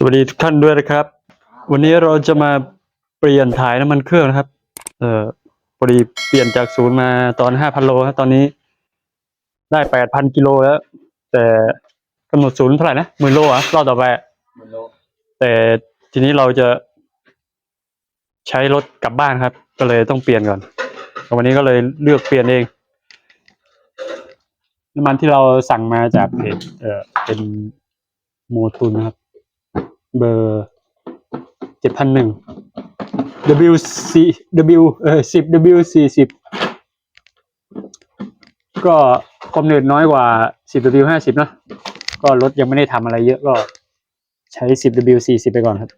สวัสดีทุกท่านด้วยนะครับ วันนี้เราจะมาเปลี่ยนถ่ายน้ำมันเครื่องนะครับ เอ่อพอดีเปลี่ยนจากศูนย์มาตอนห้าพันโลครับตอนนี้ ได้แปดพันกิโลแล้ว แต่กำหนดศูนย์เท่าไหร่นะหมื่นโลอะรอบต่อไปอะหมื่นโลแต่ทีนี้เราจะ ใช้รถกลับบ้านครับ ก็เลยต้องเปลี่ยนก่อนวันนี้ก็เลยเลือกเปลี่ยนเองน้ำมันที่เราสั่งมาจากเพจเอ่อเป็นโมตุนนะครับ เบอร์เจ็ดพันหนึ่ง WC W เออสิบ W สี่สิบก็ความเหนื่อยน้อยกว่าสิบ W ห้าสิบนะก็รถยังไม่ได้ทำอะไรเยอะก็ใช้สิบ W สี่สิบไปก่อนครับ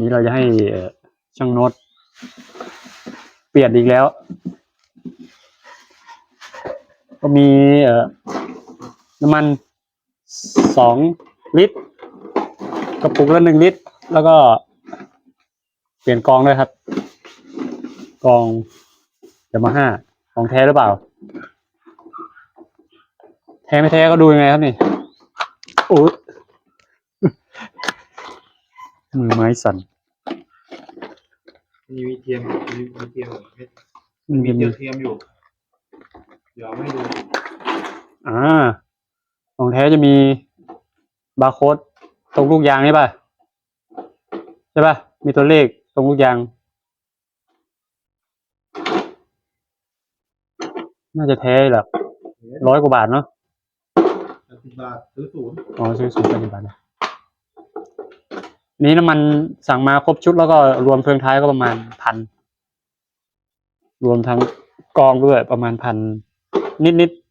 นี้เราจะให้ช่างโน้ตเปลี่ยนอีกแล้ว ก็มีเอ่อน้ำมัน สองลิตร กระปุกละหนึ่งลิตร แล้วก็เปลี่ยนกองด้วยครับ กองยามาฮ่าของแท้หรือเปล่า แท้ไม่แท้ก็ดูยังไงครับนี่โอ้ยมือไม้สั่นมีวีเทียมมีวีเทียมอยู่มันมีจะเทีมียมเทียมอยู่ เดี๋ยวเอาไม่ดูอ่า ของแท้จะมีบาร์โค้ดตรงลูกยางนี่ป่ะใช่ป่ะมีตัวเลขตรงลูกยาง น่าจะแท้แหละร้อยกว่าบาทเนาะสิบบาทซื้อศูนย์อ๋อซื้อสูงแปดสิบบาทนะนี้น้ำมันสั่งมาครบชุดแล้วก็รวมเพลิงท้ายก็ประมาณพันรวมทั้งกองด้วยประมาณพันนิดๆ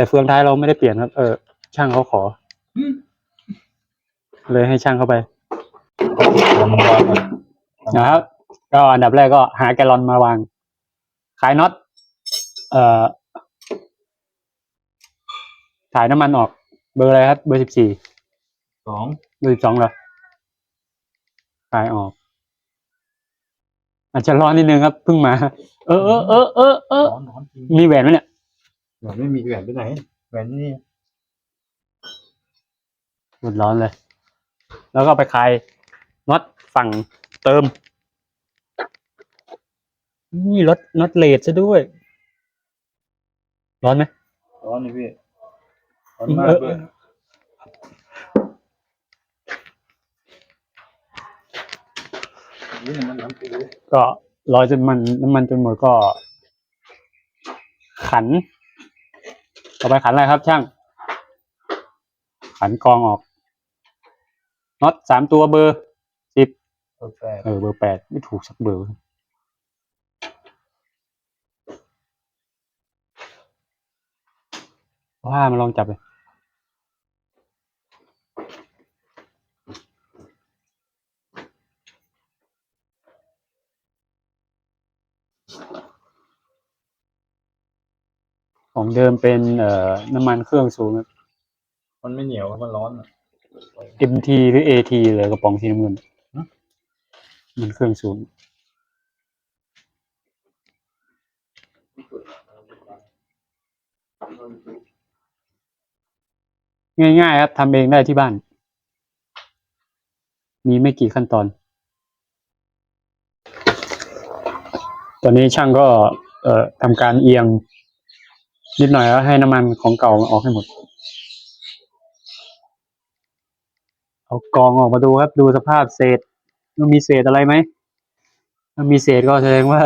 แต่เฟืองท้ายเราไม่ได้เปลี่ยนครับ เออ ช่างเขาขอ เลยให้ช่างเข้าไปนะครับ ก็อันดับแรกก็หาแกลลอนมาวาง ขายน็อต เอ่อ ถ่ายน้ำมันออก เบอร์อะไรครับ เบอร์สิบสี่ สองเบอร์สิบสองเหรอขายออก อาจจะร้อนนิดนึงครับ เพิ่งมา เออเออเออเออเออร้อนร้อนจริงมีแหวนไหมเนี่ยแหวนไม่มีแหวนไปไหนแหวนนี่หมดร้อนเลย แล้วก็ไปคลายน็อตฝั่งเติมนี่รถน็อตเลดซะด้วย ร้อนไหมร้อนนี่พี่ร้อนเอมากอด้วยนี่มันน้ำปูก็รอจนมันน้ำมันจนหมดก็ ขัน ต่อไปขันอะไรครับช่าง ขันกรองออกน็อตสามตัวเบอร์สิบโอเคเออเบอร์แปดไม่ถูกสักเบอร์ว่ามาลองจับเลย เดิมเป็นเอ่อน้ำมันเครื่องสูงมันไม่เหนียวมันร้อนอะ MT หรือ AT เลยกระป๋องสีน้ำเงินฮะ มันเครื่องสูงง่ายๆครับทำเองได้ที่บ้าน มีไม่กี่ขั้นตอน ตอนนี้ช่างก็ เอ่อทำการเอียง นิดหน่อยแล้วให้น้ำมันของเก่าออกให้หมด เอากองออกมาดูครับ ดูสภาพเศษ มันมีเศษอะไรไหมถ้ามีเศษก็แสดงว่า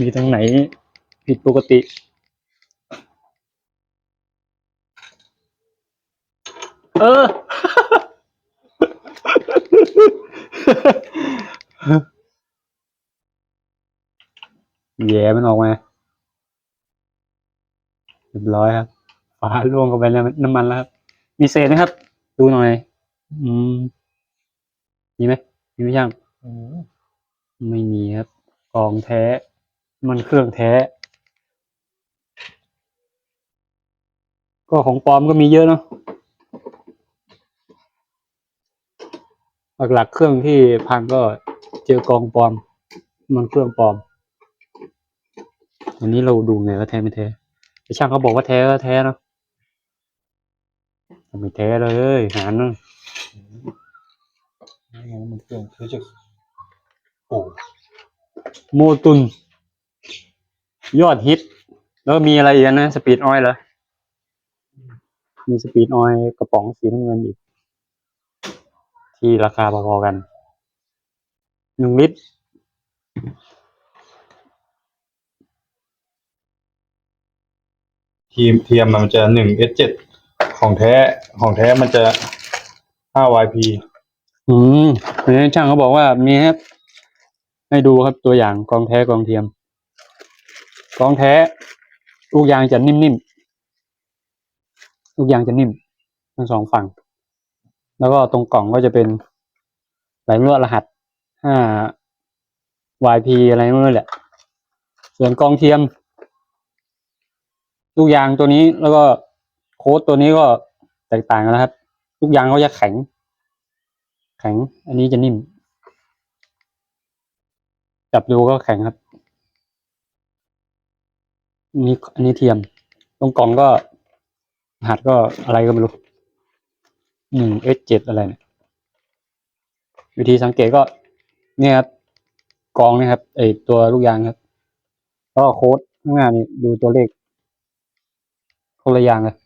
มีตรงไหนผิดปกติเออ แย่มันออกมา เรียบร้อยครับฝาล่วงเข้าไปในน้ำมันแล้วครับ มีเศษไหมครับ ดูหน่อย อืมมีไหมมีไหมช่างไม่มีครับกองแท้ มันเครื่องแท้ ก็ของปลอมก็มีเยอะเนาะหลักๆเครื่องที่พังก็เจอกองปลอม มันเครื่องปลอมอันนี้เราดูไงว่าแท้ไม่แท้ ไอช่างเขาบอกว่าแท้ก็แท้เนาะไม่แท้เลยหารเนอะนี่มันเครื่องรู้จักโอ้โมตุน ยอดฮิต แล้วมีอะไรอีกนะสปีดออยล์เหรอมีสปีดออยล์กระป๋องสีน้ำเงินอีก ที่ราคาพอๆกันหนึ่งลิตร ทีมเทียมมันจะหนึ่งเอสเจ็ดของแท้ของแท้มันจะห้าวายพีอืมอันนี้ช่างเขาบอกว่ามีให้ให้ดูครับตัวอย่างกองแท้กองเทียม กองแท้ลูกยางจะนิ่มๆลูกยางจะนิ่มทั้งสองฝั่ง แล้วก็ตรงกล่องก็จะเป็นสายลวรหัส5 YP อะไรนั่นแหละ ส่วนกองเทียม ลูกยางตัวนี้แล้วก็โค้ดตัวนี้ก็แตกต่างกันนะครับ ลูกยางเขาจะแข็ง แข็ง อันนี้จะนิ่ม จับดูก็แข็งครับนนี้อันนี้เทียม ตรงกล่องก็หัสก็อะไรก็ไม่รู้หนึ่งเอเจ็ดอะไรเนี่ยวิธีสังเกตก็ เนี่ยครับกองนี่ครับไอตัวลูกยางครับแล้วก็โค้ดข้างหน้านี่ดูตัวเลข คนละอย่างเลย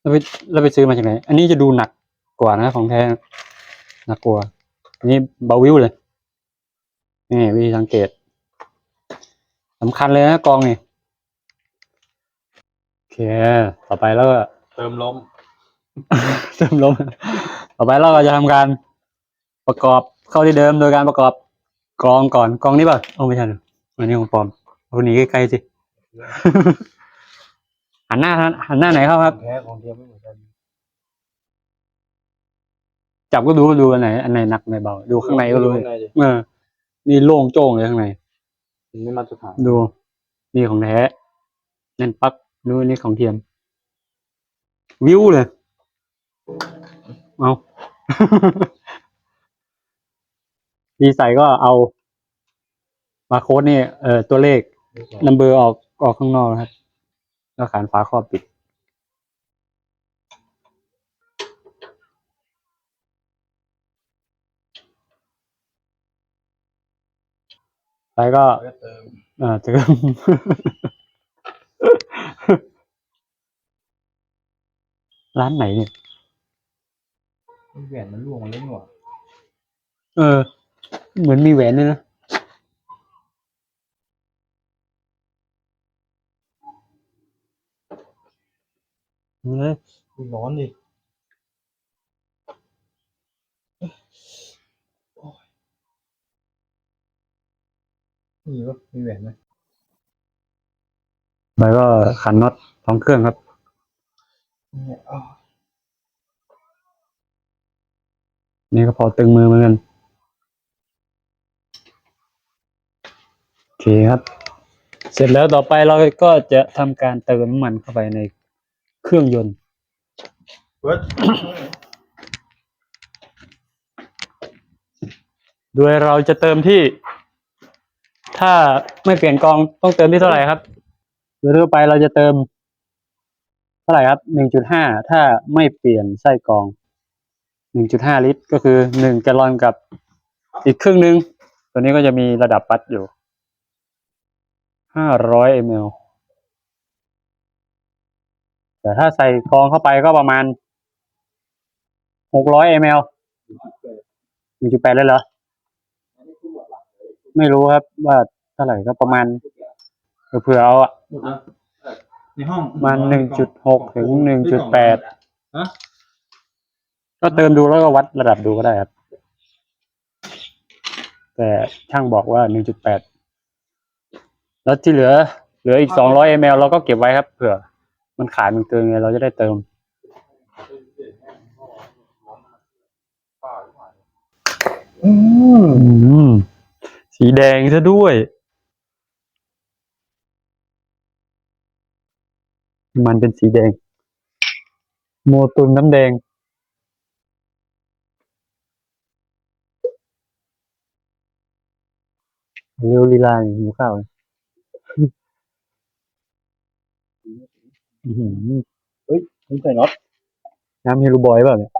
แล้วไปแล้วไปซื้อมาจากไหน อันนี้จะดูหนักกว่านะของแท้นะหนักกว่าอันนี้เบาวิวเลย นี่วิธีสังเกตสำคัญเลยนะกองนี่โอเค ต่อไปแล้วก็เติมล้มเติมลม ต่อไปเราก็จะทำการประกอบเข้าที่เดิมโดยการประกอบกรองก่อนกรองนี้ป่ะโอ้ไม่ใช่นะ อันนี้ของปลอมเอาหนีใกล้ๆสิ หันหน้าหันหน้าไหนเข้าขครัอบงแท้ของเทียมไม่เหมือนกันจับก็ดูว่าดูอันไหนอันไหนหนักอันไหนเบา ดูข้างในก็รู้ข้างในดิเออ นี่โล่งโจ้งเลยข้างใน มันไม่มาตรฐานดู นี่ของแท้แน่นปักดูนี่ของเทียม วิวเลย เอา ดีใส่ก็เอา บาร์โค้ดนี่เอ่อตัวเลขนัมเบอร์ออกออกข้างนอกนะครับ แล้วขานฝาครอบปิดแล้วก็แล้วก็เติมเอ่อเติมร้านไหนเนี่ยแหวนมันร่วงมาแล้วนี่หว่าเออ เหมือนมีแหวนด้วยนะ เฮ้ยร้อนดินี่วะมีแหวนไหมแล้วก็ขันน็อตท้องเครื่องครับเนี่ยอ้าวนี่ก็พอตึงมือเหมือนกัน โอเคครับ เสร็จแล้วต่อไปเราก็จะทำการเติมน้ำมันเข้าไปใน เครื่องยนต์เบิร์ดโดยเราจะเติมที่ ถ้าไม่เปลี่ยนกองต้องเติมที่เท่าไหร่ครับ โดยทั่วไปเราจะเติม เท่าไหร่ครับหนึ่งจุดห้าถ้าไม่เปลี่ยนไส้กรองหนึ่งจุดห้าลิตร ก็คือหนึ่งแกลลอนกับอีกครึ่งหนึ่งตัวนี้ก็จะมีระดับวัดอยู่ห้าร้อยมล แต่ถ้าใส่กรองเข้าไปก็ประมาณหกร้อยมลหนึ่งจุดแปดเลยเหรอ ไม่รู้ครับว่าเท่าไหร่ก็ประมาณเผื่อๆเอาอะในห้องประมาณหนึ่งจุดหกถึงหนึ่งจุดแปดฮะก็เติมดูแล้วก็วัดระดับดูก็ได้ครับ แต่ช่างบอกว่าหนึ่งจุดแปดแล้วที่เหลือ เหลืออีกสองร้อยมลเราก็เก็บไว้ครับ เผื่อ มันขาดมันเกินไงเราจะได้เติม อืมสีแดงซะด้วย มันเป็นสีแดง โมตุนน้ำแดง เร็วลีลาหิวข้าวเลย อื้อหือนี่ใส่น็อตน้ำเฮลูบอยเปล่าเนี่ย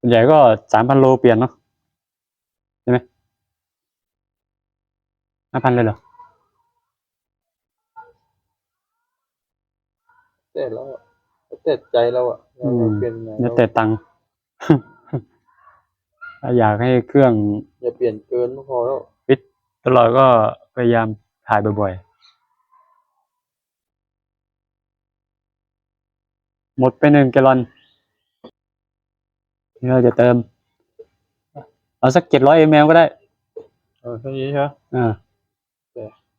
ส่วนใหญ่ก็สามพันโลเปลี่ยนเนาะใช่ไหมห้าพันเลยเหรอเสร็จแล้วอะเสร็จใจเราอะ เราจะเปลี่ยนไงเนี่ยแต่ตังค์ถ้าอยากให้เครื่องอย่าเปลี่ยนเกินก็พอแล้วฟิตตลอดก็พยายามถ่ายบ่อยๆ หมดไปหนึ่งแกลลอนนี่เราจะเติม เอาสักเจ็ดร้อยมลก็ได้ เออแค่นี้ใช่ไหมอ่าโอเค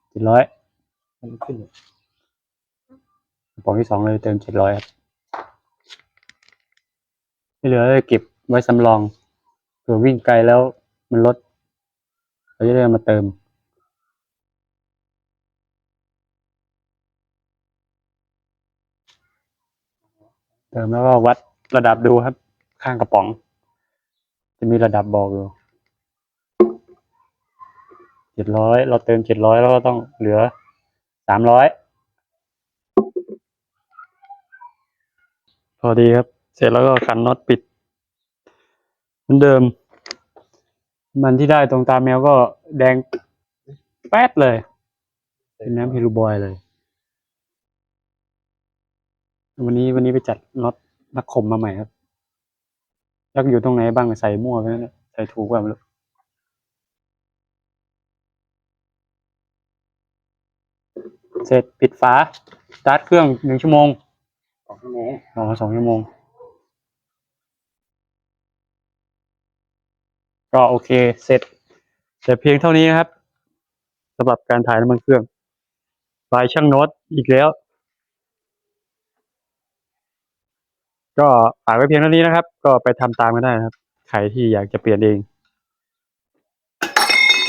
เจ็ดร้อยมันขึ้นกระป๋องที่สองเลยเติมเจ็ดร้อยครับ ที่เหลือเก็บไว้สำรองเผื่อวิ่งไกลแล้วมันลดเราจะได้มาเติมเติมแล้วก็วัดระดับดูครับ ข้างกระป๋อง จะมีระดับบอกอยู่เจ็ดร้อยเราเติมเจ็ดร้อยแล้วก็ต้องเหลือสามร้อยพอดีครับ เสร็จแล้วก็ขันน็อตปิด เหมือนเดิม มันที่ได้ตรงตาแมวก็แดงแป๊ดเลย เป็นน้ำฮิรูบอยเลย วันนี้วันนี้ไปจัดน็อตนักคมมาใหม่ครับยักอยู่ตรงไหนบ้างใส่มั่วไปนั่นแหละใส่ถูกกว่าไม่รู้เสร็จปิดฝาสตาร์ทเครื่องหนึ่งชั่วโมงสองชั่วโมงรอสองชั่วโมง ก็โอเคเสร็จ แต่เพียงเท่านี้นะครับสำหรับการถ่ายน้ำมันเครื่องปลายช่างโน้ตอีกแล้ว ก็ฝากไว้เพียงเท่านี้นะครับ ก็ไปทำตามกันได้นะครับ ใครที่อยากจะเปลี่ยนเอง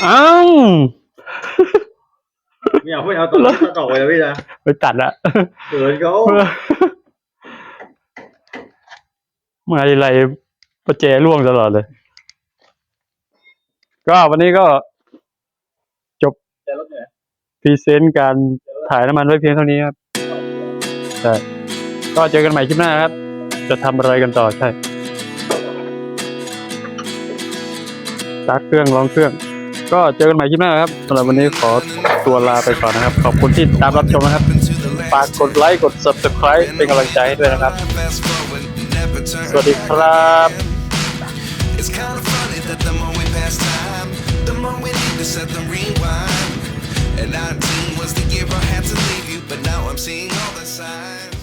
อ้าวไม่เอาไม่เอาตอนตัดออกไปแล้วพี่นะไปตัดละเกินเขาเมื่อไรประแจร่วงตลอดเลย ก็วันนี้ก็จบแต่รถเนี่ยพรีเซนต์การถ่ายน้ำมันไว้เพียงเท่านี้ครับใช่ก็เจอกันใหม่คลิปหน้าครับ จะทำอะไรกันต่อใช่สตาร์ทเครื่องลองเครื่อง ก็เจอกันใหม่คลิปหน้าครับสำหรับวันนี้ขอตัวลาไปก่อนนะครับ ขอบคุณที่ตามรับชมนะครับฝากกดไลค์กด subscribe เป็นกำลังใจให้ด้วยนะครับ สวัสดีครับ It's kind of funny that the more we pass time, the need to set the rewind. And 19 was the year I had to leave you, but now I'm seeing all the signs.